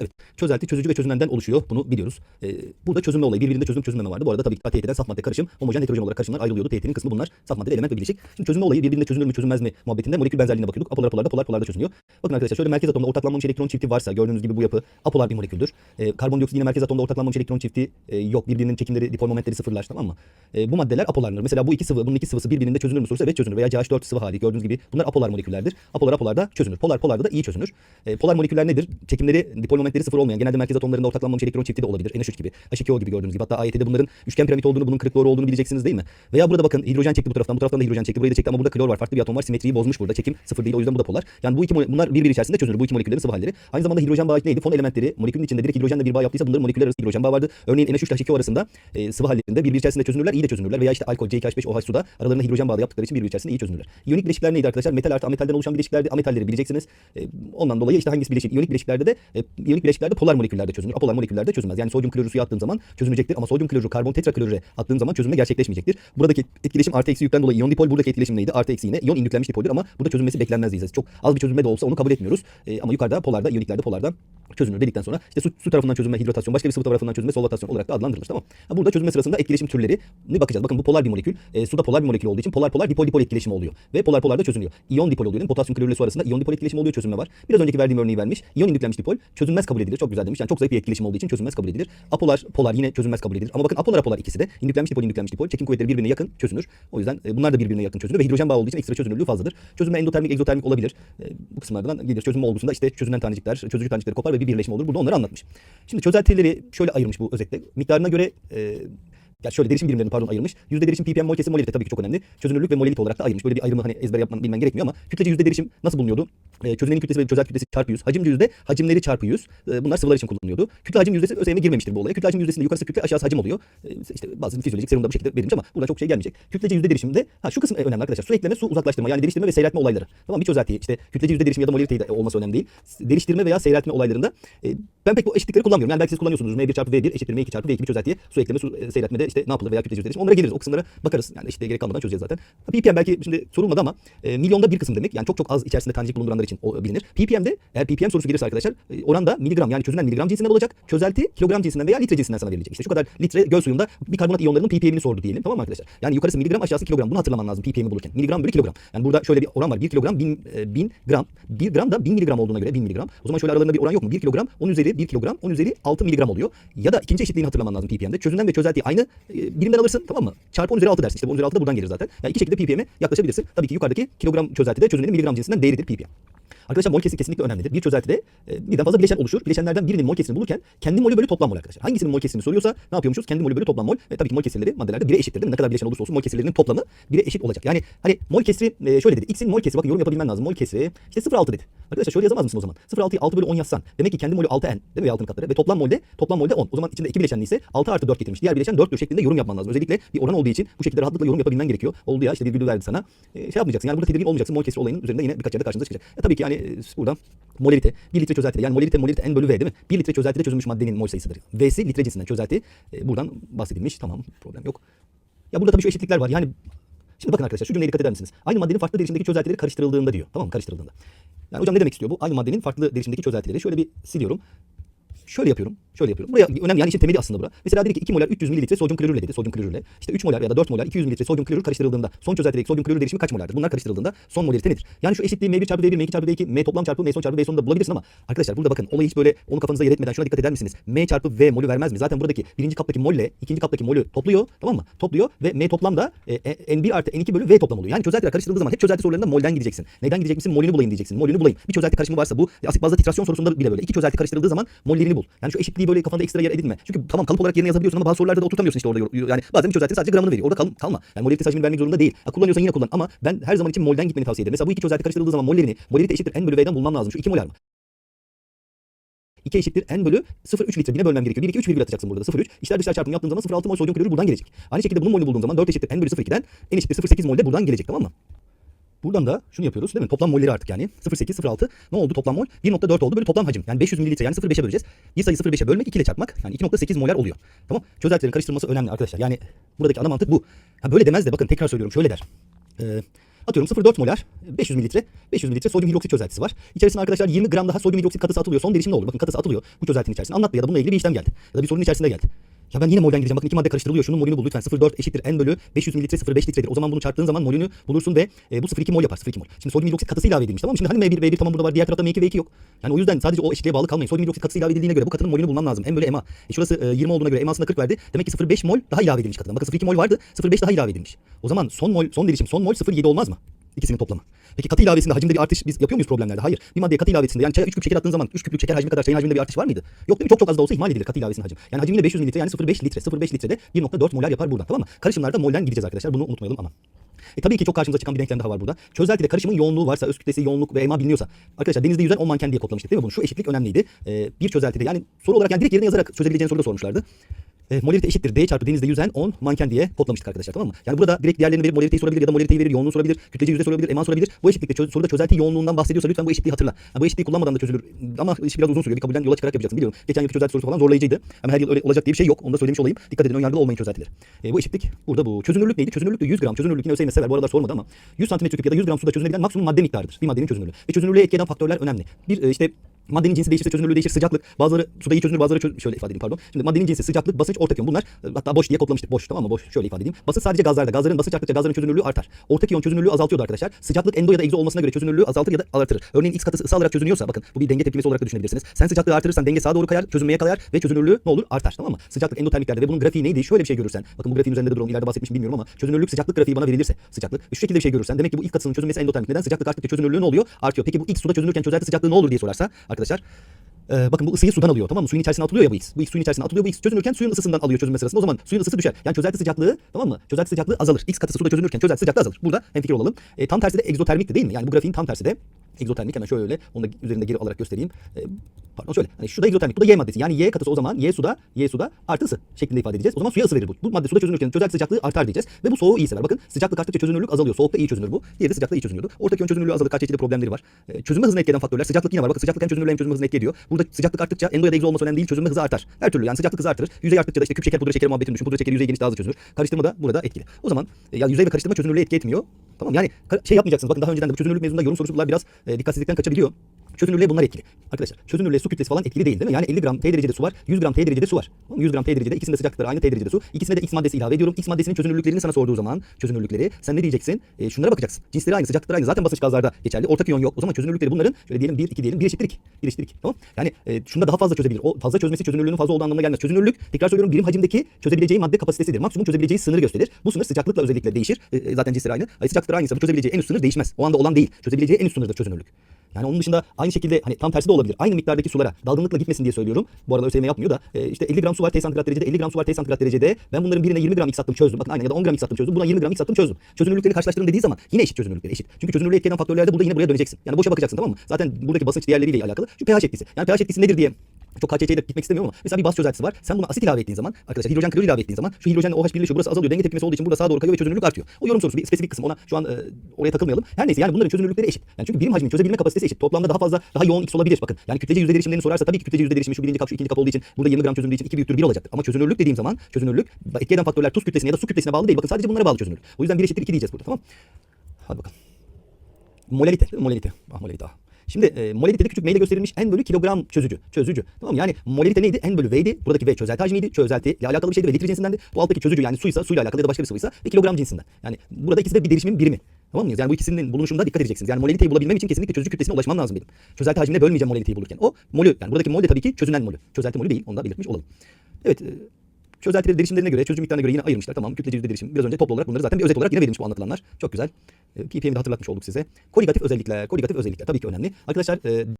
Evet. Çözelti çözücü ve çözünenden oluşuyor. Bunu biliyoruz. Ee, burada çözünme olayı. Birbirinde çözünüp çözünmeme vardı. Bu arada tabii ki TYT'den saf madde karışım, homojen heterojen olarak karışımlar ayrılıyordu. TYT'nin kısmı bunlar. Saf madde, element ve bileşik. Şimdi çözünme olayı birbirinde çözünür mü çözünmez mi muhabbetinde molekül benzerliğine bakıyorduk. Apolar apolarda, polar polarda çözünüyor. Bakın arkadaşlar şöyle merkez atomda ortaklanmamış elektron çifti varsa gördüğünüz gibi bu yapı apolar bir moleküldür. Ee, karbondioksit yine merkez atomda ortaklanmamış elektron çifti e, yok. Birbirinin çekimleri, dipol momentleri sıfırlar tamam mı? E, bu maddeler apolarlar. Mesela bu iki sıvı, bunun iki sıvısı birbirinde çözünür mü sorusu evet çözünür. Veya CH4 sıvı hali gördüğünüz gibi bunlar apolar moleküllerdir. Apolar apolarda çözünür. Polar polarda da iyi çözünür. E, polar moleküller nedir? Çekimleri, dipol momentleri sıfır olmayan, genelde merkez atomlarında ortaklanmamış elektron çifti de olabilir. NH3 gibi, H2O gibi gördüğünüz gibi. Hatta AYT'de bunların üçgen piramit olduğunu, bunun kırık olduğunu bileceksiniz değil mi? Veya burada bakın hidrojen çekti bu taraftan, bu taraftan da hidrojen çekti. Burayı da çekti ama burada klor var. Farklı bir atom var. Simetriyi bozmuş burada. Çekim sıfır değil. O yüzden bu da polar. Yani bu iki bunlar birbiri içerisinde çözünür. Bu iki moleküllerin sıvı halleri. Aynı zamanda hidrojen bağı neydi? Fon elementleri molekülün içinde direkt hidrojenle bir bağ yaptıysa bunların moleküller arası hidrojen bağı vardı. Örneğin NH3 ile H2O arasında e, sıvı hallerinde birbiri içerisinde çözünürler, iyi de çözünürler. Veya işte alkol, CH5, OH suda aralarında hidrojen bağı yaptıkları için birbiri içerisinde iyi çözünürler. İyonik bileşikler neydi arkadaşlar? Metal artı ametalden oluşan bileşiklerdi. Ametalleri bileceksiniz. E, ondan dolayı işte hangisi bileşik? İyonik bileşiklerde de e, iyonik bileşiklerde polar moleküllerde çözünür. Apolar moleküllerde çözünmez. Yani sodyum klorürü suya attığım zaman çözünecektir ama sodyum klorürü karbon tetraklorüre attığım zaman çözünme gerçekleşmeyecektir. Buradaki etkileşim artı eksi yükten dolayı iyon dipol buradaki etkileşim neydi? Artı eksi yine iyon indüklenmiş dipoldür ama burada çözünmesi beklenmez diyeceğiz. Çok az bir çözünme de olsa onu kabul etmiyoruz. E, ama yukarıda polarda, iyoniklerde polardan çözünür dedikten sonra işte su, su tarafından çözünme, hidratasyon, başka bir sıvı tarafından çözünme, solvatasyon olarak da adlandırılır. Tamam. Ha, burada çözünme sırasında etkileşim türleri ne bakacağız? Bakın bu polar bir molekül. E, suda polar bir molekül olduğu için polar polar dipol dipol etkileşimi oluyor. Ve polar polar da çözünüyor. İyon dipol oluyor. mi? Potasyum klorürle su arasında iyon dipol etkileşimi oluyor, çözünme var. Biraz önceki verdiğim örneği vermiş. İyon indüklenmiş dipol çözünmez kabul edilir. Çok güzel demiş. Yani çok zayıf bir etkileşim olduğu için çözünmez kabul edilir. Apolar, polar yine çözünmez kabul edilir. Ama bakın apolar apolar ikisi de indüklenmiş dipol, indüklenmiş dipol çekim kuvvetleri birbirine yakın çözünür. O yüzden e, bunlar da birbirine yakın çözünür ve hidrojen bağı olduğu için ekstra çözünürlüğü fazladır. Çözünme endotermik, egzotermik olabilir. E, bu kısımlardan gelir. Çözünme olgusunda işte çözünen tanecikler, çözücü tanecikleri kopar ve bir birleşme olur. Burada onları anlatmış. Şimdi çözeltileri şöyle ayırmış bu özetle. Miktarına göre e, ya şöyle derişim birimlerini pardon ayırmış. Yüzde derişim ppm mol kesim molalite tabii ki çok önemli. Çözünürlük ve molelit olarak da ayırmış. Böyle bir ayrımı hani ezber yapman bilmen gerekmiyor ama kütlece yüzde derişim nasıl bulunuyordu? E, çözünenin kütlesi ve çözelti kütlesi çarpı 100. Hacimci yüzde hacimleri çarpı 100. E, bunlar sıvılar için kullanılıyordu. Kütle hacim yüzdesi ÖSYM girmemiştir bu olaya. Kütle hacim yüzdesinde yukarısı kütle aşağısı hacim oluyor. E, işte bazı fizyolojik serumda bu şekilde verilmiş ama buradan çok şey gelmeyecek. Kütlece yüzde derişimde ha şu kısım önemli arkadaşlar. Su ekleme, su uzaklaştırma yani deriştirme ve seyreltme olayları. Tamam bir çözelti işte kütlece yüzde derişim ya da molalite olması önemli değil. Deriştirme veya seyreltme olaylarında e, ben pek bu eşitlikleri kullanmıyorum. Yani belki siz kullanıyorsunuz. M1 çarpı V1 eşittir M2 çarpı V2 bir çözeltiye su ekleme, su e, seyretmede işte ne yapılır veya kütlece yüzde derişim. Onlara geliriz. O kısımlara bakarız. Yani eşitliğe gerek kalmadan çözeceğiz zaten. ppm belki şimdi sorulmadı ama e, milyonda bir kısım demek. Yani çok çok az içerisinde tanecik bulunduranlar için o, bilinir. ppm'de eğer ppm sorusu gelirse arkadaşlar e, oranda miligram yani çözünen miligram cinsinden olacak. Çözelti kilogram cinsinden veya litre cinsinden sana verilecek. İşte şu kadar litre göl suyunda bir karbonat iyonlarının ppm'ini sordu diyelim. Tamam mı arkadaşlar? Yani yukarısı miligram aşağısı kilogram. Bunu hatırlaman lazım ppm'i bulurken. Miligram bölü kilogram. Yani burada şöyle bir oran var. 1 kilogram 1000 e, 1000 gram. 1 gram da 1000 miligram olduğuna göre 1000 miligram. O zaman şöyle aralarında bir oran yok mu? 1 kilogram 10 üzeri 1 kilogram 10 üzeri 6 miligram oluyor. Ya da ikinci eşitliğini hatırlaman lazım ppm'de. Çözünen ve çözeltiyi aynı birimden alırsın tamam mı? Çarpı 10 üzeri 6 dersin. İşte bu 10 üzeri 6 da buradan gelir zaten. Yani iki şekilde ppm'e yaklaşabilirsin. Tabii ki yukarıdaki kilogram çözeltide çözünenin miligram cinsinden değeridir ppm. Arkadaşlar mol kesiri kesinlikle önemlidir. Bir çözeltide e, birden fazla bileşen oluşur. Bileşenlerden birinin mol kesirini bulurken kendi molü bölü toplam mol arkadaşlar. Hangisinin mol kesirini soruyorsa ne yapıyormuşuz? Kendi molü bölü toplam mol. Ve tabii ki mol kesirleri maddelerde 1'e eşittir değil mi? Ne kadar bileşen olursa olsun mol kesirlerinin toplamı 1'e eşit olacak. Yani hani mol kesiri e, şöyle dedi. X'in mol kesiri bakın yorum yapabilmen lazım. Mol kesiri işte 0,6 dedi. Arkadaşlar şöyle yazamaz mısın o zaman? 0,6'yı 6 bölü 10 yazsan. Demek ki kendi molü 6n değil mi? Veya altının katları. Ve toplam molde toplam molde 10. O zaman içinde iki bileşenli ise 6 artı 4 getirmiş. Diğer bileşen 4'tür şeklinde yorum yapman lazım. Özellikle bir oran olduğu için bu şekilde rahatlıkla yorum yapabilmen gerekiyor. Oldu ya işte virgülü verdi sana. E, şey yapmayacaksın. Yani burada tedirgin olmayacaksın. Mol kesiri olayının üzerinde yine birkaç yerde karşınıza çıkacak. E, tabii ki yani e, buradan molalite 1 litre çözeltide yani molalite molalite n bölü v değil mi? 1 litre çözeltide çözülmüş maddenin mol sayısıdır. V'si litre cinsinden çözelti. E, buradan bahsedilmiş. Tamam problem yok. Ya burada tabii şu eşitlikler var. Yani Şimdi bakın arkadaşlar şu cümleye dikkat eder misiniz? Aynı maddenin farklı derişimdeki çözeltileri karıştırıldığında diyor. Tamam mı? Karıştırıldığında. Yani hocam ne demek istiyor bu? Aynı maddenin farklı derişimdeki çözeltileri. Şöyle bir siliyorum. Şöyle yapıyorum. Şöyle yapıyorum. Buraya önemli yani işin temeli aslında bura. Mesela dedi ki 2 molar 300 mililitre sodyum klorürle dedi. Sodyum klorürle. İşte 3 molar ya da 4 molar 200 mililitre sodyum klorür karıştırıldığında son çözeltideki sodyum klorür derişimi kaç molardır? Bunlar karıştırıldığında son molarite nedir? Yani şu eşitliği M1 çarpı V1, M2 çarpı V2, M toplam çarpı M son çarpı V sonunda bulabilirsin ama arkadaşlar burada bakın olayı hiç böyle onu kafanıza yer etmeden şuna dikkat eder misiniz? M çarpı V molü vermez mi? Zaten buradaki birinci kaptaki molle ikinci kaptaki molü topluyor tamam mı? Topluyor ve M toplam da e, e, N1 artı N2 bölü V toplam oluyor. Yani çözeltiler karıştırıldığı zaman hep çözelti sorularında molden gideceksin. Neyden gidecek? Molünü bulayım diyeceksin. Molünü bulayım. Bir çözelti karışımı varsa bu asit bazda titrasyon sorusunda bile böyle. İki çözelti karıştırıldığı zaman mollerini bul. Yani şu eşitliği böyle kafanda ekstra yer edinme. Çünkü tamam kalıp olarak yerine yazabiliyorsun ama bazı sorularda da oturtamıyorsun işte orada. Yani bazen bir çözeltinin sadece gramını veriyor. Orada kal, kalma. Yani molarite hacmini vermek zorunda değil. Ha, kullanıyorsan yine kullan ama ben her zaman için molden gitmeni tavsiye ederim. Mesela bu iki çözelti karıştırıldığı zaman mollerini molarite eşittir n bölü v'den bulmam lazım. Şu iki molar mı? 2 eşittir n bölü 0,3 litre. Yine bölmem gerekiyor. 1, 2, 3 virgül atacaksın burada da 0,3. İçler dışlar çarpımı yaptığım zaman 0,6 mol sodyum klorür buradan gelecek. Aynı şekilde bunun molünü bulduğum zaman 4 eşittir n bölü 0,2'den n eşittir 0,8 mol de buradan gelecek tamam mı? Buradan da şunu yapıyoruz değil mi? Toplam molleri artık yani. 0,8, 0,6. Ne oldu toplam mol? 1,4 oldu. Böyle toplam hacim. Yani 500 mililitre yani 0,5'e böleceğiz. Bir sayı 0,5'e bölmek 2 ile çarpmak. Yani 2,8 molar oluyor. Tamam. Çözeltilerin karıştırılması önemli arkadaşlar. Yani buradaki ana mantık bu. Ha böyle demez de bakın tekrar söylüyorum şöyle der. Ee, Atıyorum 0,4 molar 500 mililitre 500 mililitre sodyum hidroksit çözeltisi var. İçerisine arkadaşlar 20 gram daha sodyum hidroksit katısı atılıyor. Son derişim ne olur? Bakın katısı atılıyor bu çözeltinin içerisine. Anlat ya da bununla ilgili bir işlem geldi. Ya da bir sorunun içerisinde geldi. Ya ben yine molden gideceğim. Bakın iki madde karıştırılıyor. Şunun molünü bul lütfen. 0,4 eşittir n bölü 500 mililitre 0,5 litredir. O zaman bunu çarptığın zaman molünü bulursun ve e, bu 0,2 mol yapar. 0,2 mol. Şimdi sodyum hidroksit katısı ilave edilmiş tamam mı? Şimdi hani M1, V1 tamam burada var. Diğer tarafta M2, V2 yok. Yani o yüzden sadece o eşitliğe bağlı kalmayın. Sodyum hidroksit katısı ilave edildiğine göre bu katının molünü bulmam lazım. M bölü MA. E, şurası e, 20 olduğuna göre MA'sında 40 verdi. Demek ki 0,5 mol daha ilave edilmiş katıdan. Bakın 0,2 mol vardı. 0,5 daha ilave edilmiş. O zaman son mol, son derişim, son mol 0,7 olmaz mı? İkisinin toplamı. Peki katı ilavesinde hacimde bir artış biz yapıyor muyuz problemlerde? Hayır. Bir maddeye katı ilavesinde yani çaya 3 küp şeker attığın zaman 3 küplük şeker hacmi kadar çayın hacminde bir artış var mıydı? Yok değil mi? Çok çok az da olsa ihmal edilir katı ilavesinin hacim. Yani hacim yine 500 mililitre yani 0,5 litre. 0,5 litrede 1,4 molar yapar buradan tamam mı? Karışımlarda molden gideceğiz arkadaşlar. Bunu unutmayalım aman. E tabii ki çok karşımıza çıkan bir denklem daha var burada. Çözeltide karışımın yoğunluğu varsa, öz kütlesi, yoğunluk ve EMA biliniyorsa. Arkadaşlar denizde yüzen 10 manken diye kodlamıştık değil mi bunu? Şu eşitlik önemliydi. E, bir çözeltide yani soru olarak yani direkt yerine yazarak çözebileceğin soruda sormuşlardı. E, molarite eşittir D çarpı denizde yüzen 10 manken diye kodlamıştık arkadaşlar tamam mı? Yani burada direkt diğerlerini verip molariteyi sorabilir ya da molariteyi verir, yoğunluğu sorabilir, kütlece yüzde sorabilir, eman sorabilir. Bu eşitlikte çö- soruda çözelti yoğunluğundan bahsediyorsa lütfen bu eşitliği hatırla. Ha, bu eşitliği kullanmadan da çözülür. Ama iş biraz uzun sürüyor. Bir kabulden yola çıkarak yapacaksın biliyorum. Geçen yılki çözelti sorusu falan zorlayıcıydı. Ama her yıl öyle olacak diye bir şey yok. Onu da söylemiş olayım. Dikkat edin önyargılı olmayın çözeltileri. E, bu eşitlik burada bu. Çözünürlük neydi? Çözünürlük de 100 gram. Çözünürlük yine ÖSYM sever. Bu aralar sormadı ama 100 santimetre küp ya da 100 gram suda çözünebilen maksimum madde miktarıdır. Bir maddenin çözünürlüğü. Ve çözünürlüğe etki eden faktörler önemli. Bir e, işte Maddenin cinsi değişirse çözünürlüğü değişir, sıcaklık. Bazıları suda iyi çözünür, bazıları çöz- şöyle ifade edeyim pardon. Şimdi maddenin cinsi, sıcaklık, basınç, ortak iyon. Bunlar e, hatta boş diye kodlamıştık. Boş tamam mı? Boş. Şöyle ifade edeyim. Basınç sadece gazlarda. Gazların basınç arttıkça gazların çözünürlüğü artar. Ortak iyon çözünürlüğü azaltıyordu arkadaşlar. Sıcaklık endo ya da egzo olmasına göre çözünürlüğü azaltır ya da artırır. Örneğin X katısı ısı alarak çözünüyorsa bakın bu bir denge tepkimesi olarak da düşünebilirsiniz. Sen sıcaklığı artırırsan denge sağa doğru kayar, çözünmeye kayar ve çözünürlüğü ne olur? Artar tamam mı? Sıcaklık endotermiklerde ve bunun grafiği neydi? Şöyle bir şey görürsen. Bakın bu grafiğin üzerinde de durum ileride bahsetmişim bilmiyorum ama çözünürlük sıcaklık grafiği bana verilirse sıcaklık şu şekilde bir şey görürsen demek ki bu ilk katısının çözünmesi endotermik. Neden? Sıcaklık arttıkça çözünürlüğü ne oluyor? Artıyor. Peki bu X suda çözünürken çözelti sıcaklığı ne olur diye sorarsa arkadaşlar ee, bakın bu ısıyı sudan alıyor tamam mı? Suyun içerisine atılıyor ya bu X. Bu X suyun içerisine atılıyor. Bu X çözünürken suyun ısısından alıyor çözünme sırasında. O zaman suyun ısısı düşer. Yani çözelti sıcaklığı tamam mı? Çözelti sıcaklığı azalır. X katısı suda çözünürken çözelti sıcaklığı azalır. Burada hemfikir olalım. E, tam tersi de egzotermikti değil mi? Yani bu grafiğin tam tersi de egzotermik hemen şöyle onu da üzerinde geri alarak göstereyim. E, pardon şöyle. Hani şu da egzotermik. Bu da Y maddesi. Yani Y katısı o zaman Y suda Y suda artı ısı şeklinde ifade edeceğiz. O zaman suya ısı verir bu. Bu madde suda çözünürken çözelti sıcaklığı artar diyeceğiz. Ve bu soğuğu iyi sever. Bakın sıcaklık arttıkça çözünürlük azalıyor. Soğukta iyi çözünür bu. Diğeri de sıcakta iyi çözünüyordu. Ortak yön çözünürlüğü azalır. Kaç çeşitli problemleri var. E, çözünme hızına etki eden faktörler. Sıcaklık yine var. Bakın sıcaklık hem çözünürlüğü hem çözünme hızına etki ediyor. Burada sıcaklık arttıkça endo ya da egzo olması önemli değil. Çözünme hızı artar. Her türlü yani sıcaklık hızı artırır. Yüzey arttıkça da işte küp şeker pudra şekeri muhabbetini düşün. Pudra şekeri yüzey geniş daha hızlı çözünür. Karıştırma da burada etkili. O zaman e, yani yüzey ve karıştırma çözünürlüğe etki etmiyor. Tamam yani şey yapmayacaksınız. Bakın daha önceden de bu çözünürlük mevzunda yorum sorusu biraz e, dikkatsizlikten kaçabiliyor. Çözünürlüğe bunlar etkili. Arkadaşlar çözünürlüğe su kütlesi falan etkili değil değil mi? Yani 50 gram T derecede su var, 100 gram T derecede su var. Tamam mı? 100 gram T derecede ikisinin de sıcaklıkları aynı T derecede su. İkisine de X maddesi ilave ediyorum. X maddesinin çözünürlüklerini sana sorduğu zaman çözünürlükleri sen ne diyeceksin? E, şunlara bakacaksın. Cinsleri aynı, sıcaklıkları aynı. Zaten basınç gazlarda geçerli. Ortak iyon yok. O zaman çözünürlükleri bunların şöyle diyelim 1 2 diyelim 1 eşittir 2. 1 eşittir 2. Tamam? Yani e, şunda daha fazla çözebilir. O fazla çözmesi çözünürlüğünün fazla olduğu anlamına gelmez. Çözünürlük tekrar söylüyorum birim hacimdeki çözebileceği madde kapasitesidir. Maksimum çözebileceği sınırı gösterir. Bu sınır sıcaklıkla özellikle değişir. E, e, zaten cinsleri aynı. Ay, sıcaklıkları aynıysa bu çözebileceği en üst sınır değişmez. O anda olan değil. Çözebileceği en üst sınırdır çözünürlük. Yani onun dışında aynı şekilde hani tam tersi de olabilir. Aynı miktardaki sulara dalgınlıkla gitmesin diye söylüyorum. Bu arada ÖSYM yapmıyor da e, işte 50 gram su var T santigrat derecede, 50 gram su var T santigrat derecede. Ben bunların birine 20 gram X attım çözdüm. Bakın aynen ya da 10 gram X attım çözdüm. Buna 20 gram X attım çözdüm. Çözünürlükleri karşılaştırın dediği zaman yine eşit çözünürlükleri eşit. Çünkü çözünürlüğe etki eden faktörlerde burada yine buraya döneceksin. Yani boşa bakacaksın tamam mı? Zaten buradaki basınç değerleriyle alakalı. Şu pH etkisi. Yani pH etkisi nedir diye çok KÇÇ'ye de gitmek istemiyorum ama mesela bir baz çözeltisi var. Sen buna asit ilave ettiğin zaman arkadaşlar hidrojen klorür ilave ettiğin zaman şu hidrojenle OH birleşiyor. Burası azalıyor. Denge tepkimesi olduğu için burada sağa doğru kayıyor ve çözünürlük artıyor. O yorum sorusu bir spesifik kısım. Ona şu an e, oraya takılmayalım. Her neyse yani bunların çözünürlükleri eşit. Yani çünkü birim hacmin çözebilme kapasitesi eşit. Toplamda daha fazla daha yoğun X olabilir. Bakın yani kütlece yüzde değişimlerini sorarsa tabii ki kütlece yüzde değişimi şu birinci kap şu ikinci kap olduğu için burada 20 gram çözündüğü için 2 büyüktür 1 olacaktır. Ama çözünürlük dediğim zaman çözünürlük etki eden faktörler tuz kütlesine ya da su kütlesine bağlı değil. Bakın sadece bunlara bağlı çözünürlük. O yüzden 1 eşittir 2 diyeceğiz burada tamam. Hadi bakalım. Molalite. Molalite. Ah molalite ah. Şimdi e, molalitede küçük meyle gösterilmiş n bölü kilogram çözücü. Çözücü. Tamam mı? yani molalite neydi? N bölü V'ydi. Buradaki V çözelti hacmiydi. Çözelti ile alakalı bir şeydi ve litre cinsindendi. Bu alttaki çözücü yani suysa suyla alakalı ya da başka bir sıvıysa ve kilogram cinsinden. Yani burada ikisi de bir derişimin birimi. Tamam mıyız? Yani bu ikisinin bulunuşunda dikkat edeceksiniz. Yani molaliteyi bulabilmem için kesinlikle çözücü kütlesine ulaşmam lazım benim. Çözelti hacmine bölmeyeceğim molaliteyi bulurken. O molü yani buradaki mol de tabii ki çözünen molü. Çözelti molü değil. Onu da belirtmiş olalım. Evet. E, çözeltileri derişimlerine göre, çözücü miktarına göre yine ayırmışlar. Tamam kütlece yüzde derişim. Biraz önce toplu olarak bunları zaten bir özet olarak yine verilmiş bu anlatılanlar. Çok güzel. E, ppm'i de hatırlatmış olduk size. Koligatif özellikler. Koligatif özellikler tabii ki önemli. Arkadaşlar e,